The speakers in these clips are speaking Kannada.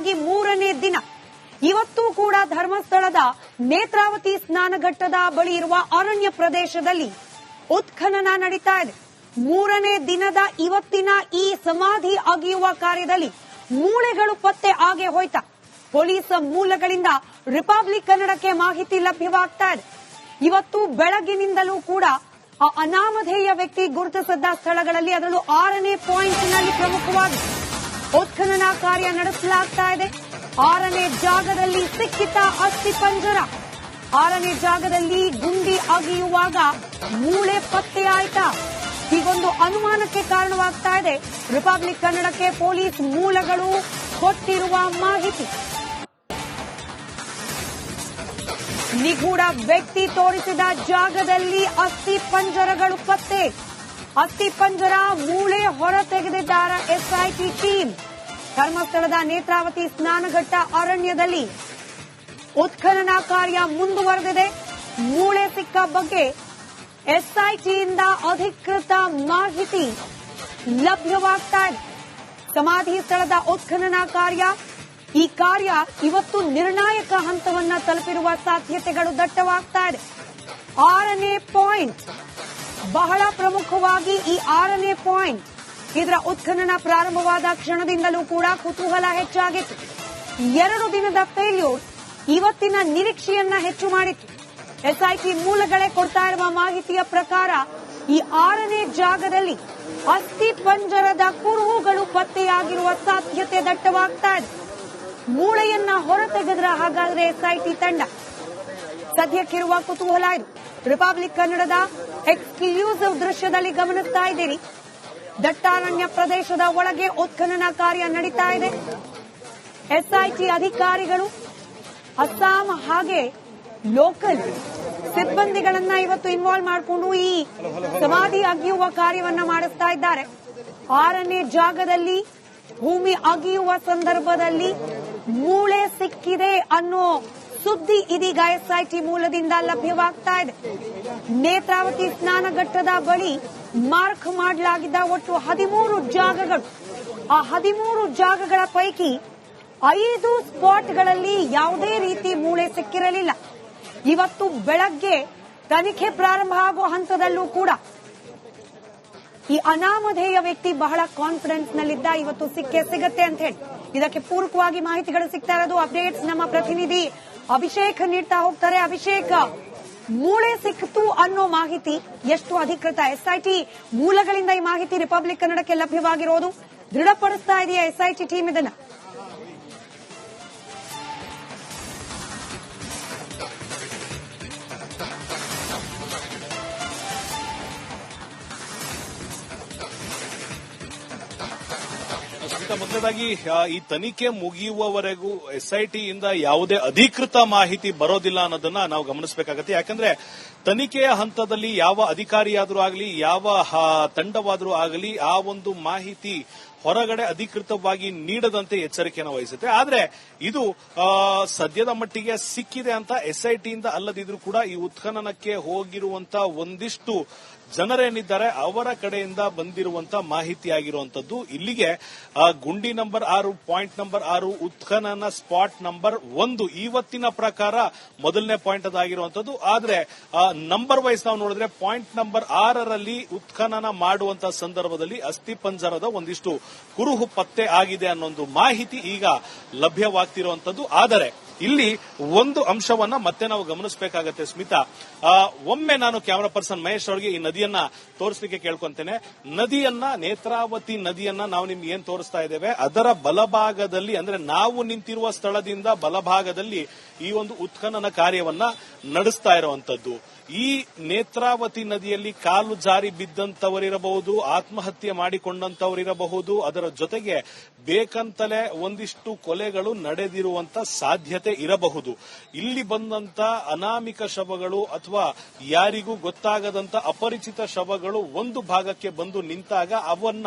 ಮುಖ್ಯವಾಗಿ ಮೂರನೇ ದಿನ. ಇವತ್ತು ಕೂಡ ಧರ್ಮಸ್ಥಳದ ನೇತ್ರಾವತಿ ಸ್ನಾನಘಟ್ಟದ ಬಳಿ ಇರುವ ಅರಣ್ಯ ಪ್ರದೇಶದಲ್ಲಿ ಉತ್ಖನನ ನಡೀತಾ ಇದೆ. ಮೂರನೇ ದಿನದ ಇವತ್ತಿನ ಈ ಸಮಾಧಿ ಅಗಿಯುವ ಕಾರ್ಯದಲ್ಲಿ ಮೂಳೆಗಳು ಪತ್ತೆ ಆಗೇ ಹೋಯ್ತಾ. ಪೊಲೀಸ್ ಮೂಲಗಳಿಂದ ರಿಪಬ್ಲಿಕ್ ಕನ್ನಡಕ್ಕೆ ಮಾಹಿತಿ ಲಭ್ಯವಾಗ್ತಾ ಇದೆ. ಇವತ್ತು ಬೆಳಗಿನಿಂದಲೂ ಕೂಡ ಅನಾಮಧೇಯ ವ್ಯಕ್ತಿ ಗುರುತಿಸಿದ್ದ ಸ್ಥಳಗಳಲ್ಲಿ ಅದರಲ್ಲೂ ಆರನೇ ಪಾಯಿಂಟ್ನಲ್ಲಿ ಪ್ರಮುಖವಾಗಿ ಉತ್ಖನನ ಕಾರ್ಯ ನಡೆಸಲಾಗ್ತಾ ಇದೆ. ಆರನೇ ಜಾಗದಲ್ಲಿ ಸಿಕ್ಕಿತ ಅಸ್ಥಿ ಪಂಜರ. ಆರನೇ ಜಾಗದಲ್ಲಿ ಗುಂಡಿ ಅಗಿಯುವಾಗ ಮೂಳೆ ಪತ್ತೆಯಾಯ್ತಾ ಹೀಗೊಂದು ಅನುಮಾನಕ್ಕೆ ಕಾರಣವಾಗ್ತಾ ಇದೆ. ರಿಪಬ್ಲಿಕ್ ಕನ್ನಡಕ್ಕೆ ಪೊಲೀಸ್ ಮೂಲಗಳು ಕೊಟ್ಟಿರುವ ಮಾಹಿತಿ. ನಿಗೂಢ ವ್ಯಕ್ತಿ ತೋರಿಸಿದ ಜಾಗದಲ್ಲಿ ಅಸ್ಥಿ ಪಂಜರಗಳು ಪತ್ತೆ. ಅಸ್ಥಿ ಪಂಜರ ಮೂಳೆ ಹೊರ ತೆಗೆದಿದ್ದಾರೆ ಎಸ್ಐಟಿ ಟೀಮ್. ಧರ್ಮಸ್ಥಳದ ನೇತ್ರಾವತಿ ಸ್ನಾನಘಟ್ಟ ಅರಣ್ಯದಲ್ಲಿ ಉತ್ಖನನ ಕಾರ್ಯ ಮುಂದುವರೆದಿದೆ. ಮೂಳೆ ಸಿಕ್ಕ ಬಗ್ಗೆ ಎಸ್ಐಟಿಯಿಂದ ಅಧಿಕೃತ ಮಾಹಿತಿ ಲಭ್ಯವಾಗ್ತಾ ಇದೆ. ಸಮಾಧಿ ಸ್ಥಳದ ಉತ್ಖನನ ಕಾರ್ಯ, ಈ ಕಾರ್ಯ ಇವತ್ತು ನಿರ್ಣಾಯಕ ಹಂತವನ್ನ ತಲುಪಿರುವ ಸಾಧ್ಯತೆಗಳು ದಟ್ಟವಾಗ್ತಾ ಇದೆ. ಆರನೇ ಪಾಯಿಂಟ್ ಬಹಳ ಪ್ರಮುಖವಾಗಿ ಈ ಆರನೇ ಪಾಯಿಂಟ್. ಇದರ ಉತ್ಖನನ ಪ್ರಾರಂಭವಾದ ಕ್ಷಣದಿಂದಲೂ ಕೂಡ ಕುತೂಹಲ ಹೆಚ್ಚಾಗಿತ್ತು. ಎರಡು ದಿನದ ಫೇಲ್ಯೂರ್ ಇವತ್ತಿನ ನಿರೀಕ್ಷೆಯನ್ನ ಹೆಚ್ಚು ಮಾಡಿತ್ತು. ಎಸ್ಐಟಿ ಮೂಲಗಳೇ ಕೊಡ್ತಾ ಇರುವ ಮಾಹಿತಿಯ ಪ್ರಕಾರ ಈ ಆರನೇ ಜಾಗದಲ್ಲಿ ಅಸ್ಥಿ ಪಂಜರದ ಕುರುಹುಗಳು ಪತ್ತೆಯಾಗಿರುವ ಸಾಧ್ಯತೆ ದಟ್ಟವಾಗ್ತಾ ಇದೆ. ಮೂಳೆಯನ್ನ ಹೊರತೆಗೆದ್ರ ಹಾಗಾದ್ರೆ ಎಸ್ಐಟಿ ತಂಡ. ಸದ್ಯಕ್ಕಿರುವ ಕುತೂಹಲ ಇದು. ರಿಪಬ್ಲಿಕ್ ಕನ್ನಡದ ಎಕ್ಸ್ಕ್ಲೂಸಿವ್ ದೃಶ್ಯದಲ್ಲಿ ಗಮನಿಸ್ತಾ ಇದ್ದೀರಿ. ದಟ್ಟಾರಣ್ಯ ಪ್ರದೇಶದ ಒಳಗೆ ಉತ್ಖನನ ಕಾರ್ಯ ನಡೀತಾ ಇದೆ. ಎಸ್ಐಟಿ ಅಧಿಕಾರಿಗಳು ಅಸ್ಸಾಂ ಹಾಗೆ ಲೋಕಲ್ ಸಿಬ್ಬಂದಿಗಳನ್ನ ಇವತ್ತು ಇನ್ವಾಲ್ವ್ ಮಾಡಿಕೊಂಡು ಈ ಸಮಾಧಿ ಅಗಿಯುವ ಕಾರ್ಯವನ್ನ ಮಾಡಿಸ್ತಾ ಇದ್ದಾರೆ. ಆರನೇ ಜಾಗದಲ್ಲಿ ಭೂಮಿ ಅಗಿಯುವ ಸಂದರ್ಭದಲ್ಲಿ ಮೂಳೆ ಸಿಕ್ಕಿದೆ ಅನ್ನೋ ಸುದ್ದಿ ಇದೀಗ ಎಸ್ಐಟಿ ಮೂಲದಿಂದ ಲಭ್ಯವಾಗ್ತಾ ಇದೆ. ನೇತ್ರಾವತಿ ಸ್ನಾನಘಟ್ಟದ ಬಳಿ ಮಾರ್ಕ್ ಮಾಡಲಾಗಿದ್ದ ಒಟ್ಟು ಹದಿಮೂರು ಜಾಗಗಳು. ಆ ಹದಿಮೂರು ಜಾಗಗಳ ಪೈಕಿ ಐದು ಸ್ಪಾಟ್ಗಳಲ್ಲಿ ಯಾವುದೇ ರೀತಿ ಮೂಳೆ ಸಿಕ್ಕಿರಲಿಲ್ಲ. ಇವತ್ತು ಬೆಳಗ್ಗೆ ತನಿಖೆ ಪ್ರಾರಂಭ ಆಗುವ ಹಂತದಲ್ಲೂ ಕೂಡ ಈ ಅನಾಮಧೇಯ ವ್ಯಕ್ತಿ ಬಹಳ ಕಾನ್ಫಿಡೆನ್ಸ್ ನಲ್ಲಿದ್ದ ಇವತ್ತು ಸಿಕ್ಕೇ ಸಿಗತ್ತೆ ಅಂತ ಹೇಳಿ. ಇದಕ್ಕೆ ಪೂರಕವಾಗಿ ಮಾಹಿತಿಗಳು ಸಿಗ್ತಾ ಇರೋದು, ಅಪ್ಡೇಟ್ಸ್ ನಮ್ಮ ಪ್ರತಿನಿಧಿ ಅಭಿಷೇಕ್ ನೀಡ್ತಾ ಹೋಗ್ತಾರೆ. ಅಭಿಷೇಕ್ ಮೂಳೆ ಸಿಕ್ತು ಅನ್ನೋ ಮಾಹಿತಿ. ಎಷ್ಟು ಅಧಿಕೃತ ಎಸ್ಐಟಿ ಮೂಲಗಳಿಂದ ಈ ಮಾಹಿತಿ ರಿಪಬ್ಲಿಕ್ ಕನ್ನಡಕ್ಕೆ ಲಭ್ಯವಾಗಿರೋದು. ದೃಢಪಡಿಸ್ತಾ ಇದೆಯಾ ಎಸ್ಐಟಿ ಟೀಮ್ ಇದನ್ನ? ಸ್ಮಿತಾ ಮೊದಲನೇದಾಗಿ ಈ ತನಿಖೆ ಮುಗಿಯುವವರೆಗೂ ಎಸ್ಐಟಿ ಇಂದ ಯಾವುದೇ ಅಧಿಕೃತ ಮಾಹಿತಿ ಬರೋದಿಲ್ಲ ಅನ್ನೋದನ್ನ ನಾವು ಗಮನಿಸಬೇಕಾಗತ್ತೆ. ಯಾಕಂದ್ರೆ ತನಿಖೆಯ ಹಂತದಲ್ಲಿ ಯಾವ ಅಧಿಕಾರಿಯಾದರೂ ಆಗಲಿ, ಯಾವ ತಂಡವಾದರೂ ಆಗಲಿ ಆ ಒಂದು ಮಾಹಿತಿ ಹೊರಗಡೆ ಅಧಿಕೃತವಾಗಿ ನೀಡದಂತೆ ಎಚ್ಚರಿಕೆಯನ್ನು ವಹಿಸುತ್ತೆ. ಆದರೆ ಇದು ಸದ್ಯದ ಮಟ್ಟಿಗೆ ಸಿಕ್ಕಿದೆ ಅಂತ ಎಸ್ಐಟಿಯಿಂದ ಅಲ್ಲದಿದ್ರೂ ಕೂಡ ಈ ಉತ್ಖನನಕ್ಕೆ ಹೋಗಿರುವಂತಹ ಒಂದಿಷ್ಟು ಜನರೇನಿದ್ದಾರೆ ಅವರ ಕಡೆಯಿಂದ ಬಂದಿರುವಂತಹ ಮಾಹಿತಿ ಆಗಿರುವಂತದ್ದು ಇಲ್ಲಿಗೆ ಗುಂಡಿ ನಂಬರ್ ಆರು, ಪಾಯಿಂಟ್ ನಂಬರ್ ಆರು, ಉತ್ಖನನ ಸ್ಪಾಟ್ ನಂಬರ್ ಒಂದು ಇವತ್ತಿನ ಪ್ರಕಾರ ಮೊದಲನೇ ಪಾಯಿಂಟ್ ಅದಾಗಿರುವಂತದ್ದು. ಆದ್ರೆ ನಂಬರ್ ವೈಸ್ ನಾವು ನೋಡಿದ್ರೆ ಪಾಯಿಂಟ್ ನಂಬರ್ ಆರರಲ್ಲಿ ಉತ್ಖನನ ಮಾಡುವಂತಹ ಸಂದರ್ಭದಲ್ಲಿ ಅಸ್ಥಿಪಂಜರದ ಒಂದಿಷ್ಟು ಕುರುಹು ಪತ್ತೆ ಆಗಿದೆ ಅನ್ನೋ ಮಾಹಿತಿ ಈಗ ಲಭ್ಯವಾಗ್ತಿರುವಂತದ್ದು. ಆದರೆ ಇಲ್ಲಿ ಒಂದು ಅಂಶವನ್ನ ಮತ್ತೆ ನಾವು ಗಮನಿಸಬೇಕಾಗತ್ತೆ ಸ್ಮಿತಾ. ಒಮ್ಮೆ ನಾನು ಕ್ಯಾಮರಾ ಪರ್ಸನ್ ಮಹೇಶ್ ಅವರಿಗೆ ಈ ನದಿಯನ್ನ ತೋರಿಸಲಿಕ್ಕೆ ಕೇಳ್ಕೊಂತೇನೆ. ನದಿಯನ್ನ, ನೇತ್ರಾವತಿ ನದಿಯನ್ನ ನಾವು ನಿಮ್ಗೆ ಏನ್ ತೋರಿಸ್ತಾ ಇದ್ದೇವೆ? ಅದರ ಬಲಭಾಗದಲ್ಲಿ ಅಂದ್ರೆ ನಾವು ನಿಂತಿರುವ ಸ್ಥಳದಿಂದ ಬಲಭಾಗದಲ್ಲಿ ಈ ಒಂದು ಉತ್ಖನನ ಕಾರ್ಯವನ್ನ ನಡೆಸ್ತಾ ಇರುವಂತದ್ದು. ಈ ನೇತ್ರಾವತಿ ನದಿಯಲ್ಲಿ ಕಾಲು ಜಾರಿ ಬಿದ್ದಂತವರಿರಬಹುದು ಆತ್ಮಹತ್ಯೆ ಮಾಡಿಕೊಂಡಂತವರಿರಬಹುದು ಅದರ ಜೊತೆಗೆ ಬೇಕಂತಲೇ ಒಂದಿಷ್ಟು ಕೊಲೆಗಳು ನಡೆದಿರುವಂತ ಸಾಧ್ಯತೆ ಇರಬಹುದು. ಇಲ್ಲಿ ಬಂದಂತ ಅನಾಮಿಕ ಶವಗಳು ಅಥವಾ ಯಾರಿಗೂ ಗೊತ್ತಾಗದಂತ ಅಪರಿಚಿತ ಶವಗಳು ಒಂದು ಭಾಗಕ್ಕೆ ಬಂದು ನಿಂತಾಗ ಅವನ್ನ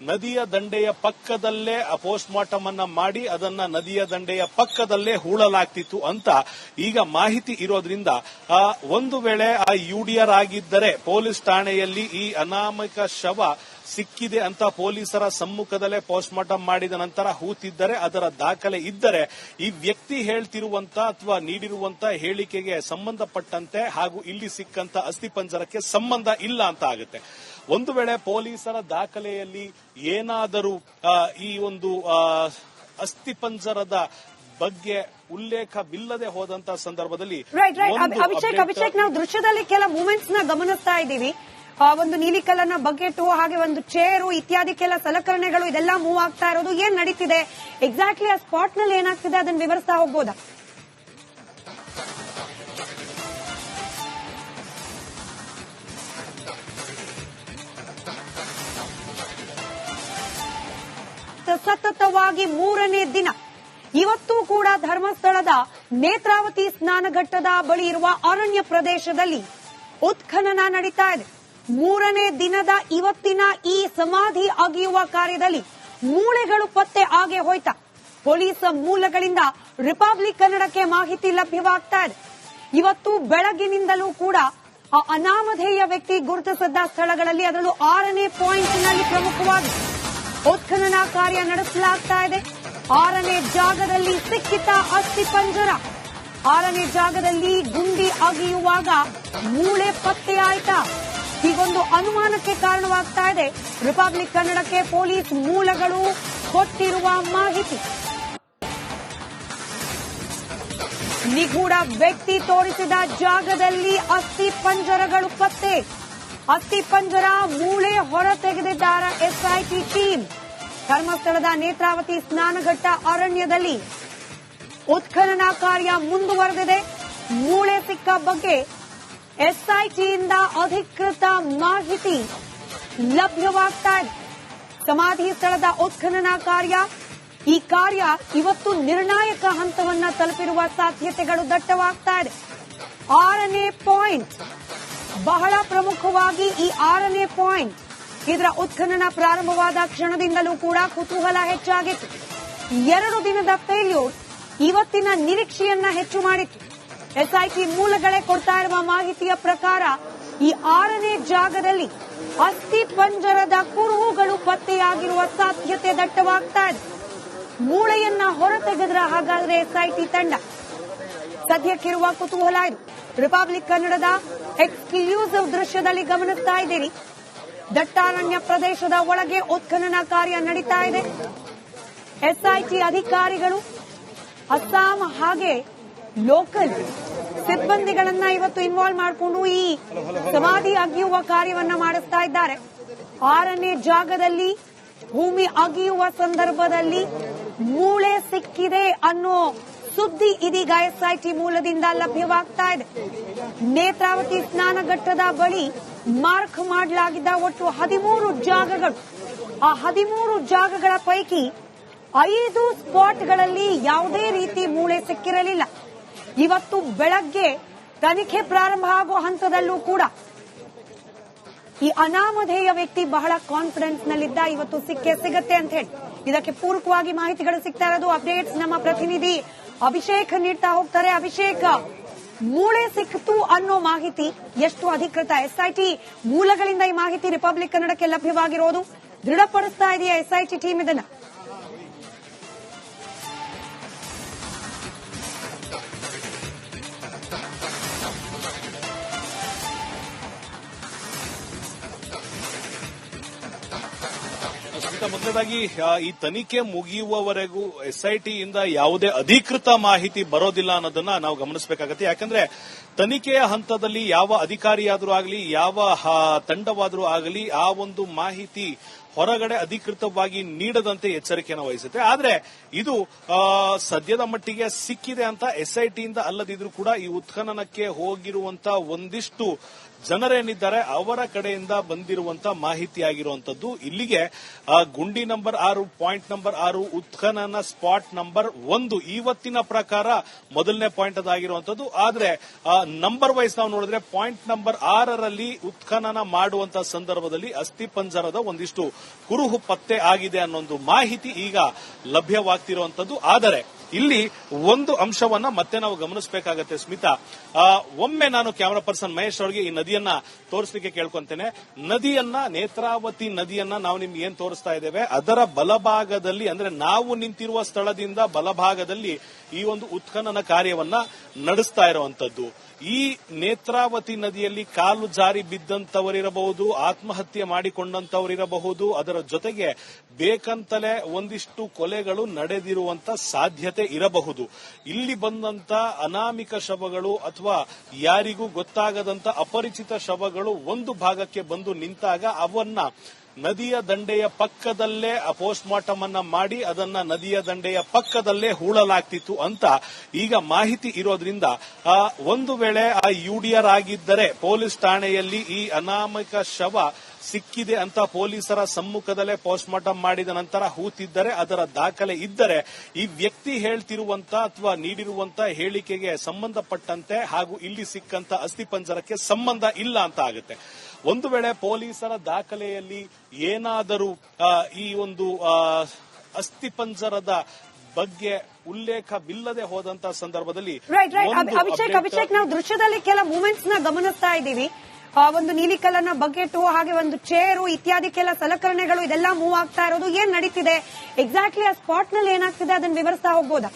ನದಿಯ ದಂಡೆಯ ಪಕ್ಕದಲ್ಲೇ ಪೋಸ್ಟ್ ಮಾರ್ಟಮ್ ಅನ್ನ ಮಾಡಿ ಅದನ್ನ ನದಿಯ ದಂಡೆಯ ಪಕ್ಕದಲ್ಲೇ ಹೂಳಲಾಗ್ತಿತ್ತು ಅಂತ ಈಗ ಮಾಹಿತಿ ಇರೋದ್ರಿಂದ ಆ, ಒಂದು ವೇಳೆ ಆ ಯುಡಿಆರ್ ಆಗಿದ್ದರೆ ಪೊಲೀಸ್ ಠಾಣೆಯಲ್ಲಿ ಈ ಅನಾಮಿಕ ಶವ ಸಿಕ್ಕಿದೆ ಅಂತ ಪೊಲೀಸರ ಸಮ್ಮುಖದಲ್ಲೇ ಪೋಸ್ಟ್ ಮಾರ್ಟಮ್ ಮಾಡಿದ ನಂತರ ಹೂತಿದ್ದರೆ ಅದರ ದಾಖಲೆ ಇದ್ದರೆ ಈ ವ್ಯಕ್ತಿ ಹೇಳ್ತಿರುವಂತ ಅಥವಾ ನೀಡಿರುವಂತ ಹೇಳಿಕೆಗೆ ಸಂಬಂಧಪಟ್ಟಂತೆ ಹಾಗೂ ಇಲ್ಲಿ ಸಿಕ್ಕಂತ ಅಸ್ಥಿಪಂಜರಕ್ಕೆ ಸಂಬಂಧ ಇಲ್ಲ ಅಂತ ಆಗುತ್ತೆ. ಒಂದು ವೇಳೆ ಪೊಲೀಸರ ದಾಖಲೆಯಲ್ಲಿ ಏನಾದರೂ ಈ ಒಂದು ಅಸ್ಥಿಪಂಜರದ ಬಗ್ಗೆ ಉಲ್ಲೇಖವಿಲ್ಲದೆ ಹೋದಂತಹ ಸಂದರ್ಭದಲ್ಲಿ ರೈಟ್ ರೈಟ್ ಅಭಿಷೇಕ್ ಅಭಿಷೇಕ್ ನಾವು ದೃಶ್ಯದಲ್ಲಿ ಕೆಲ ಮೂಮೆಂಟ್ಸ್ನ ಗಮನಿಸ್ತಾ ಇದ್ದೀವಿ. ಒಂದು ನೀಲಿ ಕಲ್ಲನ್ನ ಬಕೆಟು ಹಾಗೆ ಒಂದು ಚೇರು ಇತ್ಯಾದಿ ಕೆಲ ಸಲಕರಣೆಗಳು ಇದೆಲ್ಲ ಮೂವ್ ಆಗ್ತಾ ಇರೋದು. ಏನ್ ನಡೀತಿದೆ? ಎಕ್ಸಾಕ್ಟ್ಲಿ ಆ ಸ್ಪಾಟ್ನಲ್ಲಿ ಏನಾಗ್ತಿದೆ? ಅದನ್ನ ವಿವರಿಸ್ತಾ ಹೋಗ್ಬೋದಾ? ಸತತವಾಗಿ ಮೂರನೇ ದಿನ. ಇವತ್ತು ಕೂಡ ಧರ್ಮಸ್ಥಳದ ನೇತ್ರಾವತಿ ಸ್ನಾನಘಟ್ಟದ ಬಳಿ ಇರುವ ಅರಣ್ಯ ಪ್ರದೇಶದಲ್ಲಿ ಉತ್ಖನನ ನಡೀತಾ ಇದೆ. ಮೂರನೇ ದಿನದ ಇವತ್ತಿನ ಈ ಸಮಾಧಿ ಅಗೆಯುವ ಕಾರ್ಯದಲ್ಲಿ ಮೂಳೆಗಳು ಪತ್ತೆ ಆಗೇ ಹೋಯ್ತಾ. ಪೊಲೀಸ್ ಮೂಲಗಳಿಂದ ರಿಪಬ್ಲಿಕ್ ಕನ್ನಡಕ್ಕೆ ಮಾಹಿತಿ ಲಭ್ಯವಾಗ್ತಾ ಇದೆ. ಇವತ್ತು ಬೆಳಗಿನಿಂದಲೂ ಕೂಡ ಆ ಅನಾಮಧೇಯ ವ್ಯಕ್ತಿ ಗುರುತಿಸಿದ್ದ ಸ್ಥಳಗಳಲ್ಲಿ ಅದರಲ್ಲೂ ಆರನೇ ಪಾಯಿಂಟ್ನಲ್ಲಿ ಪ್ರಮುಖವಾಗಿದೆ ಪ್ರಮುಖವಾಗಿ ಉತ್ಖನನ ಕಾರ್ಯ ನಡೆಸಲಾಗ್ತಾ ಇದೆ. ಆರನೇ ಜಾಗದಲ್ಲಿ ಸಿಕ್ಕಿತ ಅಸ್ಥಿ ಪಂಜರ. ಆರನೇ ಜಾಗದಲ್ಲಿ ಗುಂಡಿ ಅಗಿಯುವಾಗ ಮೂಳೆ ಪತ್ತೆಯಾಯಿತ ಹೀಗೊಂದು ಅನುಮಾನಕ್ಕೆ ಕಾರಣವಾಗ್ತಾ ಇದೆ. ರಿಪಬ್ಲಿಕ್ ಕನ್ನಡಕ್ಕೆ ಪೊಲೀಸ್ ಮೂಲಗಳು ಕೊಟ್ಟಿರುವ ಮಾಹಿತಿ. ನಿಗೂಢ ವ್ಯಕ್ತಿ ತೋರಿಸಿದ ಜಾಗದಲ್ಲಿ ಅಸ್ಥಿ ಪಂಜರಗಳು ಪತ್ತೆ. ಅಸ್ಥಿ ಪಂಜರ ಮೂಳೆ ಹೊರ ತೆಗೆದಿದ್ದಾರೆ ಎಸ್ಐಟಿ ಟೀಮ್. ಧರ್ಮಸ್ಥಳದ ನೇತ್ರಾವತಿ ಸ್ನಾನಘಟ್ಟ ಅರಣ್ಯದಲ್ಲಿ ಉತ್ಖನನ ಕಾರ್ಯ ಮುಂದುವರೆದಿದೆ. ಮೂಳೆ ಸಿಕ್ಕ ಬಗ್ಗೆ ಎಸ್ಐಟಿಯಿಂದ ಅಧಿಕೃತ ಮಾಹಿತಿ ಲಭ್ಯವಾಗ್ತಾ ಇದೆ. ಸಮಾಧಿ ಸ್ಥಳದ ಉತ್ಖನನ ಕಾರ್ಯ, ಈ ಕಾರ್ಯ ಇವತ್ತು ನಿರ್ಣಾಯಕ ಹಂತವನ್ನ ತಲುಪಿರುವ ಸಾಧ್ಯತೆಗಳು ದಟ್ಟವಾಗ್ತಾ ಇದೆ. ಆರನೇ ಪಾಯಿಂಟ್ ಬಹಳ ಪ್ರಮುಖವಾಗಿ ಈ ಆರನೇ ಪಾಯಿಂಟ್. ಇದರ ಉತ್ಖನನ ಪ್ರಾರಂಭವಾದ ಕ್ಷಣದಿಂದಲೂ ಕೂಡ ಕುತೂಹಲ ಹೆಚ್ಚಾಗಿತ್ತು. ಎರಡು ದಿನದ ಫೇಲ್ಯೂರ್ ಇವತ್ತಿನ ನಿರೀಕ್ಷೆಯನ್ನ ಹೆಚ್ಚು ಮಾಡಿತ್ತು. ಎಸ್ಐಟಿ ಮೂಲಗಳೇ ಕೊಡ್ತಾ ಇರುವ ಮಾಹಿತಿಯ ಪ್ರಕಾರ ಈ ಆರನೇ ಜಾಗದಲ್ಲಿ ಅಸ್ಥಿ ಪಂಜರದ ಕುರುಹುಗಳು ಪತ್ತೆಯಾಗಿರುವ ಸಾಧ್ಯತೆ ದಟ್ಟವಾಗ್ತಾ ಇದೆ. ಮೂಳೆಯನ್ನ ಹೊರತೆಗೆದ್ರ ಹಾಗಾದ್ರೆ ಎಸ್ಐಟಿ ತಂಡ. ಸದ್ಯಕ್ಕಿರುವ ಕುತೂಹಲ ಇದು. ರಿಪಬ್ಲಿಕ್ ಕನ್ನಡದ ಎಕ್ಸ್ಕ್ಲೂಸಿವ್ ದೃಶ್ಯದಲ್ಲಿ ಗಮನಿಸ್ತಾ ಇದ್ದೀರಿ. ದಟ್ಟಾರಣ್ಯ ಪ್ರದೇಶದ ಒಳಗೆ ಉತ್ಖನನ ಕಾರ್ಯ ನಡೀತಾ ಇದೆ. ಎಸ್ಐಟಿ ಅಧಿಕಾರಿಗಳು ಅಸ್ಸಾಂ ಹಾಗೆ ಲೋಕಲ್ ಸಿಬ್ಬಂದಿಗಳನ್ನ ಇವತ್ತು ಇನ್ವಾಲ್ವ್ ಮಾಡಿಕೊಂಡು ಈ ಸಮಾಧಿ ಅಗಿಯುವ ಕಾರ್ಯವನ್ನ ಮಾಡಿಸ್ತಾ ಇದ್ದಾರೆ. ಆರನೇ ಜಾಗದಲ್ಲಿ ಭೂಮಿ ಅಗಿಯುವ ಸಂದರ್ಭದಲ್ಲಿ ಮೂಳೆ ಸಿಕ್ಕಿದೆ ಅನ್ನೋ ಸುದ್ದಿ ಇದೀಗ ಎಸ್ಐಟಿ ಮೂಲದಿಂದ ಲಭ್ಯವಾಗ್ತಾ ಇದೆ. ನೇತ್ರಾವತಿ ಸ್ನಾನಘಟ್ಟದ ಬಳಿ ಮಾರ್ಕ್ ಮಾಡಲಾಗಿದ್ದ ಒಟ್ಟು ಹದಿಮೂರು ಜಾಗಗಳು. ಆ ಹದಿಮೂರು ಜಾಗಗಳ ಪೈಕಿ ಐದು ಸ್ಪಾಟ್ಗಳಲ್ಲಿ ಯಾವುದೇ ರೀತಿ ಮೂಳೆ ಸಿಕ್ಕಿರಲಿಲ್ಲ. ಇವತ್ತು ಬೆಳಗ್ಗೆ ತನಿಖೆ ಪ್ರಾರಂಭ ಆಗುವ ಹಂತದಲ್ಲೂ ಕೂಡ ಈ ಅನಾಮಧೇಯ ವ್ಯಕ್ತಿ ಬಹಳ ಕಾನ್ಫಿಡೆನ್ಸ್ ನಲ್ಲಿದ್ದ ಇವತ್ತು ಸಿಕ್ಕೇ ಸಿಗತ್ತೆ ಅಂತ ಹೇಳಿ. ಇದಕ್ಕೆ ಪೂರಕವಾಗಿ ಮಾಹಿತಿಗಳು ಸಿಗ್ತಾ ಇರೋದು ಅಪ್ಡೇಟ್ಸ್ ನಮ್ಮ ಪ್ರತಿನಿಧಿ ಅಭಿಷೇಕ್ ನೀಡ್ತಾ ಹೋಗ್ತಾರೆ. ಅಭಿಷೇಕ್ ಮೂಳೆ ಸಿಕ್ತು ಅನ್ನೋ ಮಾಹಿತಿ. ಎಷ್ಟು ಅಧಿಕೃತ ಎಸ್ಐಟಿ ಮೂಲಗಳಿಂದ ಈ ಮಾಹಿತಿ ರಿಪಬ್ಲಿಕ್ ಕನ್ನಡಕ್ಕೆ ಲಭ್ಯವಾಗಿರೋದು. ದೃಢಪಡಿಸ್ತಾ ಇದೆಯಾ ಎಸ್ಐಟಿ ಟೀಮ್ ಇದನ್ನ? ಆ, ಈ ತನಿಖೆ ಮುಗಿಯುವವರೆಗೂ ಎಸ್ಐಟಿ ಇಂದ ಯಾವುದೇ ಅಧಿಕೃತ ಮಾಹಿತಿ ಬರೋದಿಲ್ಲ ಅನ್ನೋದನ್ನ ನಾವು ಗಮನಿಸಬೇಕಾಗತ್ತೆ. ಯಾಕಂದ್ರೆ ತನಿಖೆಯ ಹಂತದಲ್ಲಿ ಯಾವ ಅಧಿಕಾರಿಯಾದರೂ ಆಗಲಿ ಯಾವ ತಂಡವಾದರೂ ಆಗಲಿ ಆ ಒಂದು ಮಾಹಿತಿ ಹೊರಗಡೆ ಅಧಿಕೃತವಾಗಿ ನೀಡದಂತೆ ಎಚ್ಚರಿಕೆಯನ್ನು ವಹಿಸುತ್ತೆ. ಆದರೆ ಇದು ಸದ್ಯದ ಮಟ್ಟಿಗೆ ಸಿಕ್ಕಿದೆ ಅಂತ ಎಸ್ಐಟಿಯಿಂದ ಅಲ್ಲದಿದ್ರೂ ಕೂಡ ಈ ಉತ್ಖನನಕ್ಕೆ ಹೋಗಿರುವಂತಹ ಒಂದಿಷ್ಟು ಜನರೇನಿದ್ದಾರೆ ಅವರ ಕಡೆಯಿಂದ ಬಂದಿರುವಂತ ಮಾಹಿತಿ ಆಗಿರುವಂತದ್ದು ಇಲ್ಲಿಗೆ ಗುಂಡಿ ನಂಬರ್ ಆರು, ಪಾಯಿಂಟ್ ನಂಬರ್ ಆರು, ಉತ್ಖನನ ಸ್ಪಾಟ್ ನಂಬರ್ ಒಂದು ಇವತ್ತಿನ ಪ್ರಕಾರ ಮೊದಲನೇ ಪಾಯಿಂಟ್ ಅದಾಗಿರುವಂತದ್ದು. ಆದ್ರೆ ನಂಬರ್ ವೈಸ್ ನಾವು ನೋಡಿದ್ರೆ ಪಾಯಿಂಟ್ ನಂಬರ್ ಆರರಲ್ಲಿ ಉತ್ಖನನ ಮಾಡುವಂತಹ ಸಂದರ್ಭದಲ್ಲಿ ಅಸ್ಥಿ ಪಂಜರದ ಒಂದಿಷ್ಟು ಕುರುಹು ಪತ್ತೆ ಆಗಿದೆ ಅನ್ನೋ ಒಂದು ಮಾಹಿತಿ ಈಗ ಲಭ್ಯವಾಗ್ತಿರುವಂತದ್ದು. ಆದರೆ ಇಲ್ಲಿ ಒಂದು ಅಂಶವನ್ನ ಮತ್ತೆ ನಾವು ಗಮನಿಸಬೇಕಾಗತ್ತೆ ಸ್ಮಿತಾ. ಒಮ್ಮೆ ನಾನು ಕ್ಯಾಮರಾ ಪರ್ಸನ್ ಮಹೇಶ್ ಅವರಿಗೆ ಈ ನದಿಯನ್ನ ತೋರಿಸಲಿಕ್ಕೆ ಕೇಳ್ಕೊಂತೇನೆ. ನದಿಯನ್ನ, ನೇತ್ರಾವತಿ ನದಿಯನ್ನ ನಾವು ನಿಮ್ಗೆ ಏನ್ ತೋರಿಸ್ತಾ ಇದ್ದೇವೆ? ಅದರ ಬಲಭಾಗದಲ್ಲಿ, ಅಂದ್ರೆ ನಾವು ನಿಂತಿರುವ ಸ್ಥಳದಿಂದ ಬಲಭಾಗದಲ್ಲಿ ಈ ಒಂದು ಉತ್ಖನನ ಕಾರ್ಯವನ್ನ ನಡೆಸ್ತಾ ಇರುವಂತದ್ದು. ಈ ನೇತ್ರಾವತಿ ನದಿಯಲ್ಲಿ ಕಾಲು ಜಾರಿ ಬಿದ್ದಂತವರಿರಬಹುದು ಆತ್ಮಹತ್ಯೆ ಮಾಡಿಕೊಂಡಂತವರಿರಬಹುದು ಅದರ ಜೊತೆಗೆ ಬೇಕಂತಲೇ ಒಂದಿಷ್ಟು ಕೊಲೆಗಳು ನಡೆದಿರುವಂತ ಸಾಧ್ಯತೆ ಇರಬಹುದು. ಇಲ್ಲಿ ಬಂದಂತ ಅನಾಮಿಕ ಶವಗಳು ಅಥವಾ ಯಾರಿಗೂ ಗೊತ್ತಾಗದಂತ ಅಪರಿಚಿತ ಶವಗಳು ಒಂದು ಭಾಗಕ್ಕೆ ಬಂದು ನಿಂತಾಗ ಅವನ್ನ ನದಿಯ ದಂಡೆಯ ಪಕ್ಕದಲ್ಲೇ ಪೋಸ್ಟ್ ಮಾರ್ಟಮ್ ಅನ್ನ ಮಾಡಿ ಅದನ್ನ ನದಿಯ ದಂಡೆಯ ಪಕ್ಕದಲ್ಲೇ ಹೂಳಲಾಗ್ತಿತ್ತು ಅಂತ ಈಗ ಮಾಹಿತಿ ಇರೋದ್ರಿಂದ ಆ, ಒಂದು ವೇಳೆ ಆ ಯುಡಿಆರ್ ಆಗಿದ್ದರೆ ಪೊಲೀಸ್ ಠಾಣೆಯಲ್ಲಿ ಈ ಅನಾಮಿಕ ಶವ ಸಿಕ್ಕಿದೆ ಅಂತ ಪೊಲೀಸರ ಸಮ್ಮುಖದಲ್ಲೇ ಪೋಸ್ಟ್ ಮಾರ್ಟಮ್ ಮಾಡಿದ ನಂತರ ಹೂತಿದ್ದರೆ ಅದರ ದಾಖಲೆ ಇದ್ದರೆ ಈ ವ್ಯಕ್ತಿ ಹೇಳ್ತಿರುವಂತ ಅಥವಾ ನೀಡಿರುವಂತ ಹೇಳಿಕೆಗೆ ಸಂಬಂಧಪಟ್ಟಂತೆ ಹಾಗೂ ಇಲ್ಲಿ ಸಿಕ್ಕಂತ ಅಸ್ಥಿಪಂಜರಕ್ಕೆ ಸಂಬಂಧ ಇಲ್ಲ ಅಂತ ಆಗುತ್ತೆ. ಒಂದು ವೇಳೆ ಪೊಲೀಸರ ದಾಖಲೆಯಲ್ಲಿ ಏನಾದರೂ ಈ ಒಂದು ಅಸ್ಥಿಪಂಜರದ ಬಗ್ಗೆ ಉಲ್ಲೇಖವಿಲ್ಲದೆ ಹೋದಂತ ಸಂದರ್ಭದಲ್ಲಿ ರೈಟ್ ರೈಟ್ ಅಭಿಷೇಕ್ ಅಭಿಷೇಕ್ ನಾವು ದೃಶ್ಯದಲ್ಲಿ ಕೆಲ ಮೂಮೆಂಟ್ಸ್ನ ಗಮನಿಸ್ತಾ ಇದ್ದೀವಿ. ಒಂದು ನೀಲಿ ಕಲ್ಲನ್ನ ಬಕೆಟು ಹಾಗೆ ಒಂದು ಚೇರು ಇತ್ಯಾದಿ ಕೆಲ ಸಲಕರಣೆಗಳು ಇದೆಲ್ಲ ಮೂವ್ ಆಗ್ತಾ ಇರೋದು. ಏನ್ ನಡೀತಿದೆ? ಎಕ್ಸಾಕ್ಟ್ಲಿ ಆ ಸ್ಪಾಟ್ನಲ್ಲಿ ಏನಾಗ್ತಿದೆ? ಅದನ್ನ ವಿವರಿಸ್ತಾ ಹೋಗ್ಬೋದಾ?